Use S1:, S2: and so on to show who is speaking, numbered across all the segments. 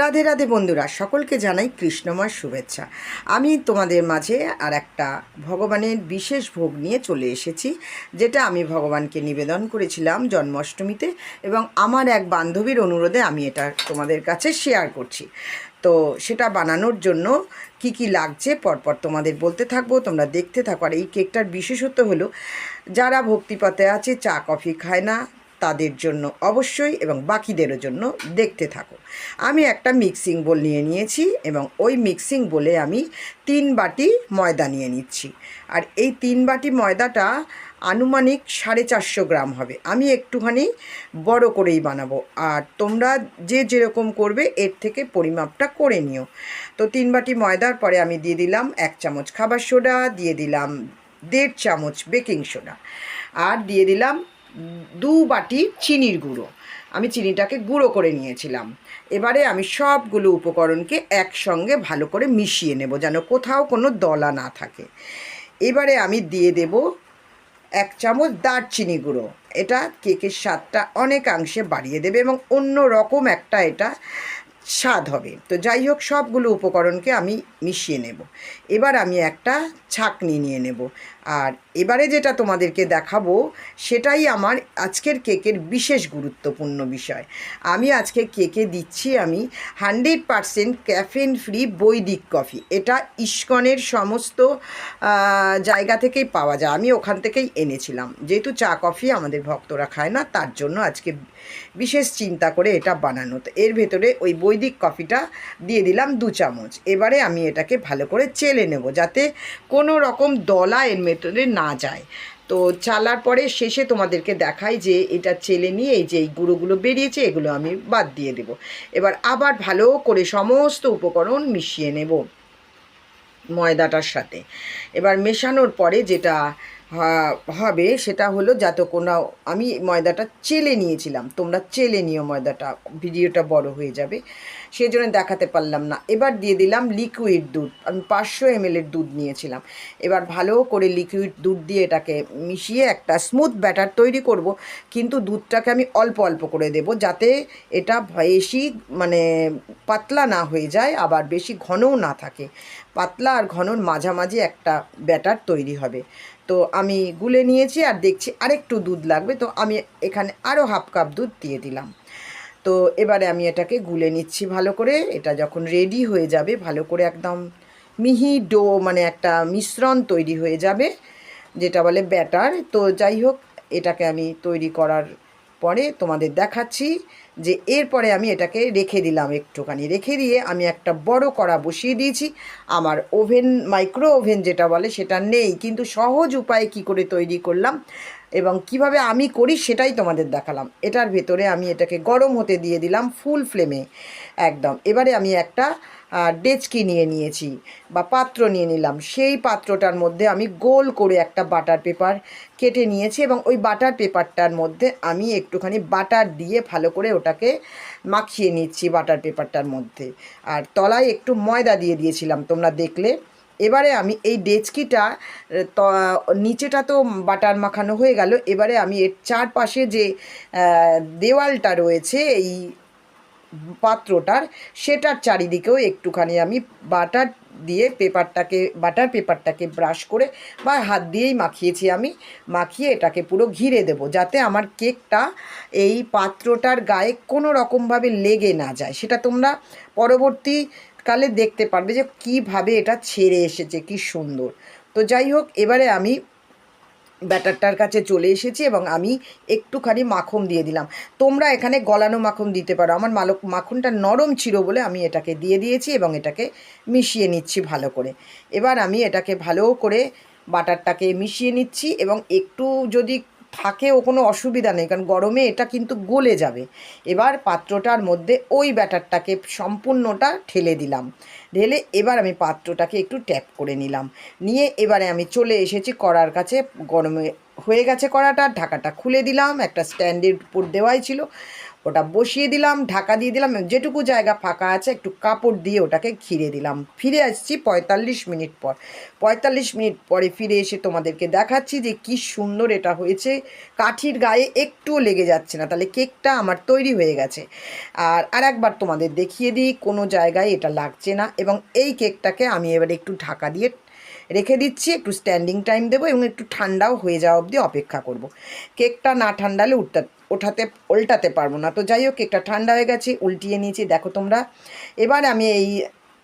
S1: রাধে রাধে বন্ধুরা, সকলকে জানাই কৃষ্ণময় শুভেচ্ছা। আমি তোমাদের মাঝে আর একটা ভগবানের বিশেষ ভোগ নিয়ে চলে এসেছি, যেটা আমি ভগবানকে নিবেদন করেছিলাম জন্মাষ্টমীতে এবং আমার এক বান্ধবীর অনুরোধে আমি এটা তোমাদের কাছে শেয়ার করছি। তো সেটা বানানোর জন্য কি কি লাগছে পরপর তোমাদের বলতে থাকব, তোমরা দেখতে থাকো। আর এই কেকটার বিশেষত্ব হলো, যারা ভক্তিপথে আছে চা, কফি খায় না তাদের জন্য অবশ্যই এবং বাকিদেরও জন্য দেখতে থাকো। আমি একটা মিক্সিং বোল নিয়ে নিয়েছি এবং ওই মিক্সিং বলে আমি তিন বাটি ময়দা নিয়ে নিচ্ছি। আর এই তিন বাটি ময়দাটা আনুমানিক সাড়ে চারশো গ্রাম হবে। আমি একটুখানি বড় করেই বানাবো। আর তোমরা যে যেরকম করবে, এর থেকে পরিমাপটা করে নিও। তো তিন বাটি ময়দার পরে আমি দিয়ে দিলাম এক চামচ খাবার সোডা, দিয়ে দিলাম দেড় চামচ বেকিং সোডা। আর দিয়ে দিলাম দু বাটি চিনির গুঁড়ো। আমি চিনিটাকে গুঁড়ো করে নিয়েছিলাম। এবারে আমি সবগুলো উপকরণকে একসঙ্গে ভালো করে মিশিয়ে নেব যেন কোথাও কোনো দলা না থাকে। এবারে আমি দিয়ে দেব এক চামচ দারচিনি গুঁড়ো। এটা কেকের স্বাদটা অনেকাংশে বাড়িয়ে দেবে এবং অন্য রকম একটা এটা স্বাদ হবে। তো যাই হোক, সবগুলো উপকরণকে আমি মিশিয়ে নেব। এবার আমি একটা ছাকনি নিয়ে নেব। আর এবারে যেটা তোমাদেরকে দেখাবো, সেটাই আমার আজকের কেকের বিশেষ গুরুত্বপূর্ণ বিষয়। আমি আজকে কেকে দিচ্ছি আমি হান্ড্রেড পারসেন্ট ক্যাফেন ফ্রি বৈদিক কফি। এটা ইস্কনের সমস্ত জায়গা থেকেই পাওয়া যায়। আমি ওখান থেকেই এনেছিলাম। যেহেতু চা কফি আমাদের ভক্তরা খায় না, তার জন্য আজকে বিশেষ চিন্তা করে এটা বানানো। তো এর ভেতরে ওই বৈদিক কফিটা দিয়ে দিলাম দু চামচ। এবারে আমি এটাকে ভালো করে চেলে নেব যাতে কোনো রকম দলা এর মেটরে না যায়। তো চালার পরে শেষে তোমাদেরকে দেখাই যে এটা চেলে নিয়ে এই যে এই গুঁড়োগুলো বেরিয়েছে, এগুলো আমি বাদ দিয়ে দেব। এবার আবার ভালো করে সমস্ত উপকরণ মিশিয়ে নেব ময়দাটার সাথে। এবার মেশানোর পরে যেটা হবে সেটা হলো যাতে কোনো, আমি ময়দাটা চেলে নিয়েছিলাম। তোমরা চেলে নিও ময়দাটা, ভিডিওটা বড় হয়ে যাবে। সেই জন্য দেখাতে পারলাম না। এবার দিয়ে দিলাম লিকুইড দুধ, আমি পাঁচশো এমএলের দুধ নিয়েছিলাম। এবার ভালো করে লিকুইড দুধ দিয়ে এটাকে মিশিয়ে একটা স্মুথ ব্যাটার তৈরি করব। কিন্তু দুধটাকে আমি অল্প অল্প করে দেব যাতে এটা বেশি মানে পাতলা না হয়ে যায়, আবার বেশি ঘনও না থাকে। পাতলা আর ঘনর মাঝামাঝি একটা ব্যাটার তৈরি হবে। তো আমি গুলে নিয়েছি আর দেখছি আরেকটু দুধ লাগবে, তো আমি এখানে আরও হাফ কাপ দুধ দিয়ে দিলাম। তো এবারে আমি এটাকে গুলে নিচ্ছি ভালো করে, এটা যখন রেডি হয়ে যাবে, ভালো করে একদম মিহি ডো মানে একটা মিশ্রণ তৈরি হয়ে যাবে, যেটা বলে ব্যাটার। তো যাই হোক, এটাকে আমি তৈরি করার পরে তোমাদের দেখাচ্ছি যে এরপরে আমি এটাকে রেখে দিলাম একটুখানি। রেখে দিয়ে আমি একটা বড় কড়া বসিয়ে দিয়েছি। আমার ওভেন মাইক্রো ওভেন যেটা বলে সেটা নেই। কিন্তু সহজ উপায়ে কি করে তৈরি করলাম? এবং কীভাবে আমি করি সেটাই তোমাদের দেখালাম। এটার ভেতরে আমি এটাকে গরম হতে দিয়ে দিলাম ফুল ফ্লেমে, একদম। এবারে আমি একটা ডেচকি নিয়ে নিয়েছি বা পাত্র নিয়ে নিলাম। সেই পাত্রটার মধ্যে আমি গোল করে একটা বাটার পেপার কেটে নিয়েছি এবং ওই বাটার পেপারটার মধ্যে আমি একটুখানি বাটার দিয়ে ভালো করে ওটাকে মাখিয়ে নিচ্ছি বাটার পেপারটার মধ্যে। আর তলায় একটু ময়দা দিয়ে দিয়েছিলাম, তোমরা দেখলে। এবারে আমি এই ডেচকিটা নিচেটা তো বাটার মাখানো হয়ে গেল। এবারে আমি এর চারপাশে যে দেওয়ালটা রয়েছে, এই পাত্রটার, সেটার চারিদিকেও একটুখানি আমি বাটার দিয়ে পেপারটাকে, বাটার পেপারটাকে ব্রাশ করে বা হাত দিয়েই মাখিয়েছি আমি। মাখিয়ে এটাকে পুরো ঘিরে দেব, যাতে আমার কেকটা এই পাত্রটার গায়ে কোনো রকমভাবে লেগে না যায়। সেটা তোমরা পরবর্তীকালে দেখতে পারবে যে কীভাবে এটা ছেড়ে এসেছে, কি সুন্দর। তো যাই হোক, এবারে আমি ব্যাটারটার কাছে চলে এসেছি এবং আমি একটুখানি মাখন দিয়ে দিলাম। তোমরা এখানে গলানো মাখন দিতে পারো। আমার মালক, মাখনটা নরম ছিল বলে আমি এটাকে দিয়ে দিয়েছি এবং এটাকে মিশিয়ে নিচ্ছি ভালো করে। এবার আমি এটাকে ভালো করে বাটারটাকে মিশিয়ে নিচ্ছি এবং একটু যদি থাকেও কোনো অসুবিধা নেই, কারণ গরমে এটা কিন্তু গলে যাবে। এবার পাত্রটার মধ্যে ওই ব্যাটারটাকে সম্পূর্ণটা ঠেলে দিলাম। ঢেলে এবার আমি পাত্রটাকে একটু ট্যাপ করে নিলাম। নিয়ে এবারে আমি চলে এসেছি করার কাছে, গরমে হয়ে গেছে কড়াটা, ঢাকাটা খুলে দিলাম, একটা স্ট্যান্ডের উপর দেওয়াই ছিল। ওটা বসিয়ে দিলাম, ঢাকা দিয়ে দিলাম, যেটুকু জায়গা ফাঁকা আছে, একটু কাপড় দিয়ে ওটাকে ঘিরে দিলাম। ফিরে আসছি পঁয়তাল্লিশ মিনিট পর। পঁয়তাল্লিশ মিনিট পরে ফিরে এসে তোমাদেরকে দেখাচ্ছি যে কি সুন্দর এটা হয়েছে। কাঠির গায়ে একটুও লেগে যাচ্ছে না, তাহলে কেকটা আমার তৈরি হয়ে গেছে। আর আর একবার তোমাদের দেখিয়ে দিই, কোনো জায়গায় এটা লাগছে না এবং এই কেকটাকে আমি এবারে একটু ঢাকা দিয়ে রেখে দিচ্ছি, একটু স্ট্যান্ডিং টাইম দেবো এবং একটু ঠান্ডাও হয়ে যাওয়া অবধি অপেক্ষা করব। কেকটা না ঠান্ডালে উঠতে ওঠাতে, উল্টাতে পারব না। তো যাই হোক কেকটা ঠান্ডা হয়ে গেছে, উল্টিয়ে নিয়েছি, দেখো তোমরা। এবার আমি এই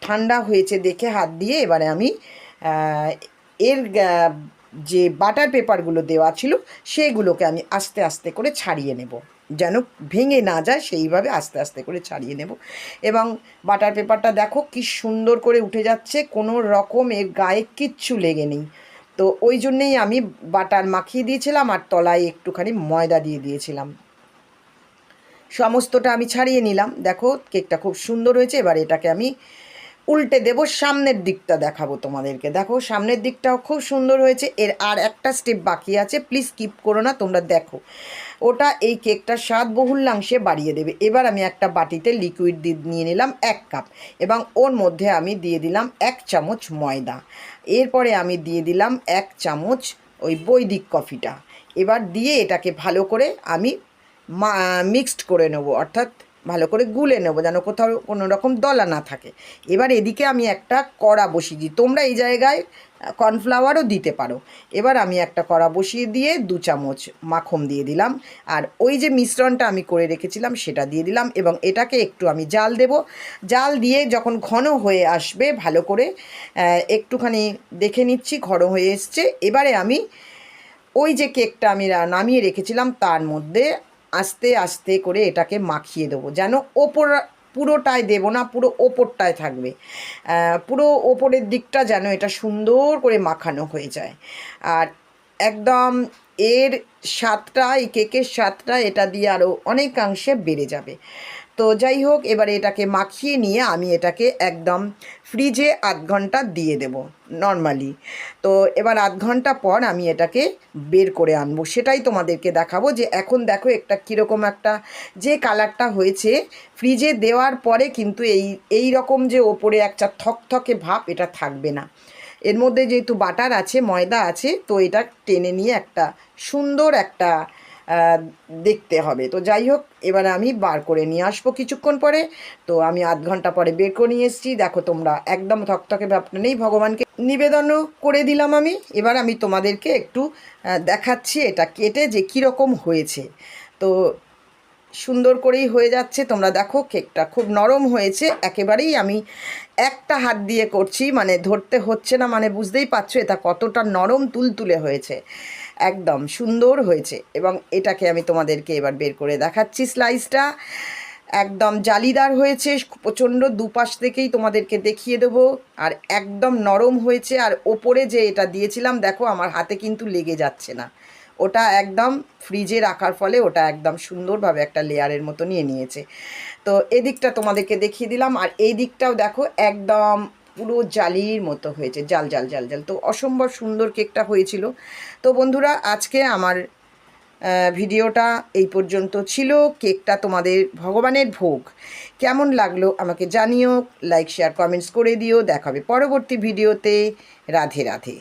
S1: ঠান্ডা হয়েছে দেখে হাত দিয়ে এবারে আমি এর যে বাটার পেপারগুলো দেওয়া ছিল, সেগুলোকে আমি আস্তে আস্তে করে ছাড়িয়ে নেব। যেন ভেঙে না যায়, সেইভাবে আস্তে আস্তে করে ছাড়িয়ে নেব। এবং বাটার পেপারটা দেখো কি সুন্দর করে উঠে যাচ্ছে, কোনো রকম এর গায়ে কিচ্ছু লেগে নেই। তো ওই জন্যেই আমি বাটার মাখিয়ে দিয়েছিলাম আর তলায় একটুখানি ময়দা দিয়ে দিয়েছিলাম। সমস্তটা আমি ছাড়িয়ে নিলাম। দেখো কেকটা খুব সুন্দর হয়েছে, এবার এটাকে আমি উল্টে দেবো, সামনের দিকটা দেখাবো তোমাদেরকে। দেখো, সামনের দিকটাও খুব সুন্দর হয়েছে। এর আর একটা স্টেপ বাকি আছে প্লিজ স্কিপ করো না, তোমরা দেখো। ওটা এই কেকটার স্বাদ বহুলাংশে বাড়িয়ে দেবে। এবার আমি একটা বাটিতে লিকুইড দিয়ে নিয়ে নিলাম এক কাপ এবং ওর মধ্যে আমি দিয়ে দিলাম এক চামচ ময়দা। এরপরে আমি দিয়ে দিলাম এক চামচ ওই বৈদিক কফিটা এবার দিয়ে এটাকে ভালো করে আমি মিক্সড করে নেব, অর্থাৎ ভালো করে গুলে নেব যেন কোথাও কোনো রকম দলা না থাকে। এবার এদিকে আমি একটা কড়া বসিয়ে দিই। তোমরা এই জায়গায় কর্নফ্লাওয়ারও দিতে পারো। এবার আমি একটা কড়া বসিয়ে দিয়ে দু চামচ মাখন দিয়ে দিলাম। আর ওই যে মিশ্রণটা আমি করে রেখেছিলাম, সেটা দিয়ে দিলাম এবং এটাকে একটু আমি জাল দেব। জাল দিয়ে যখন ঘন হয়ে আসবে, ভালো করে একটুখানি দেখে নিচ্ছি, ঘন হয়ে এসছে। এবারে আমি ওই যে কেকটা আমি নামিয়ে রেখেছিলাম, তার মধ্যে আস্তে আস্তে করে এটাকে মাখিয়ে দেবো। যেন ওপর পুরোটায় দেব না, পুরো ওপরটায় থাকবে। পুরো ওপরের দিকটা যেন এটা সুন্দর করে মাখানো হয়ে যায়। আর একদম এর স্বাদটা, এই কেকের স্বাদটা এটা দিয়ে আরও অনেকাংশে বেড়ে যাবে। তো যাই হোক, এবারে এটাকে মাখিয়ে নিয়ে আমি এটাকে একদম ফ্রিজে আধ ঘণ্টা দিয়ে দেব নর্মালি তো এবার আধ ঘণ্টা পর আমি এটাকে বের করে আনব। সেটাই তোমাদেরকে দেখাবো যে এখন দেখো একটা কীরকম একটা, যে কালারটা হয়েছে ফ্রিজে দেওয়ার পরে কিন্তু এই এই রকম যে ওপরে একটা থকথকে ভাব এটা থাকবে না। এর মধ্যে যেহেতু বাটার আছে, ময়দা আছে, তো এটা টেনে নিয়ে একটা সুন্দর একটা দেখতে হবে। তো যাই হোক, এবারে আমি বার করে নিয়ে আসব কিছুক্ষণ পরে। তো আমি আধ ঘণ্টা পরে বের করে নিয়ে এসেছি। দেখো তোমরা একদম থকথকে ভাবটা নেই, ভগবানকে নিবেদনও করে দিলাম আমি। এবার আমি তোমাদেরকে একটু দেখাচ্ছি এটা কেটে যে কীরকম হয়েছে। তো সুন্দর করেই হয়ে যাচ্ছে। তোমরা দেখো কেকটা খুব নরম হয়েছে। একেবারেই আমি একটা হাত দিয়ে করছি। মানে ধরতে হচ্ছে না মানে বুঝতেই পারছ, এটা কতটা নরম, তুলতুলে হয়েছে। একদম সুন্দর হয়েছে এবং এটাকে আমি তোমাদেরকে এবার বের করে দেখাচ্ছি স্লাইসটা। একদম জালিদার হয়েছে, প্রচণ্ড দুপাশ থেকেই তোমাদেরকে দেখিয়ে দেবো। আর একদম নরম হয়েছে, আর ওপরে যে এটা দিয়েছিলাম, দেখো আমার হাতে কিন্তু লেগে যাচ্ছে না। ওটা একদম ফ্রিজে রাখার ফলে ওটা একদম সুন্দরভাবে একটা লেয়ারের মতো নিয়ে নিয়েছে। তো এদিকটা তোমাদেরকে দেখিয়ে দিলাম, আর এই দিকটাও দেখো একদম পুরো জালির মতো হয়েছে, জাল জাল জাল জাল। তো অসম্ভব সুন্দর কেকটা হয়েছিল। তো বন্ধুরা, আজকে আমার ভিডিওটা এই পর্যন্ত ছিল। কেকটা তোমাদের ভগবানের ভোগ। কেমন লাগল আমাকে জানিও লাইক শেয়ার কমেন্টস করে দিও। দেখাবে পরবর্তী ভিডিওতে। রাধে রাধে।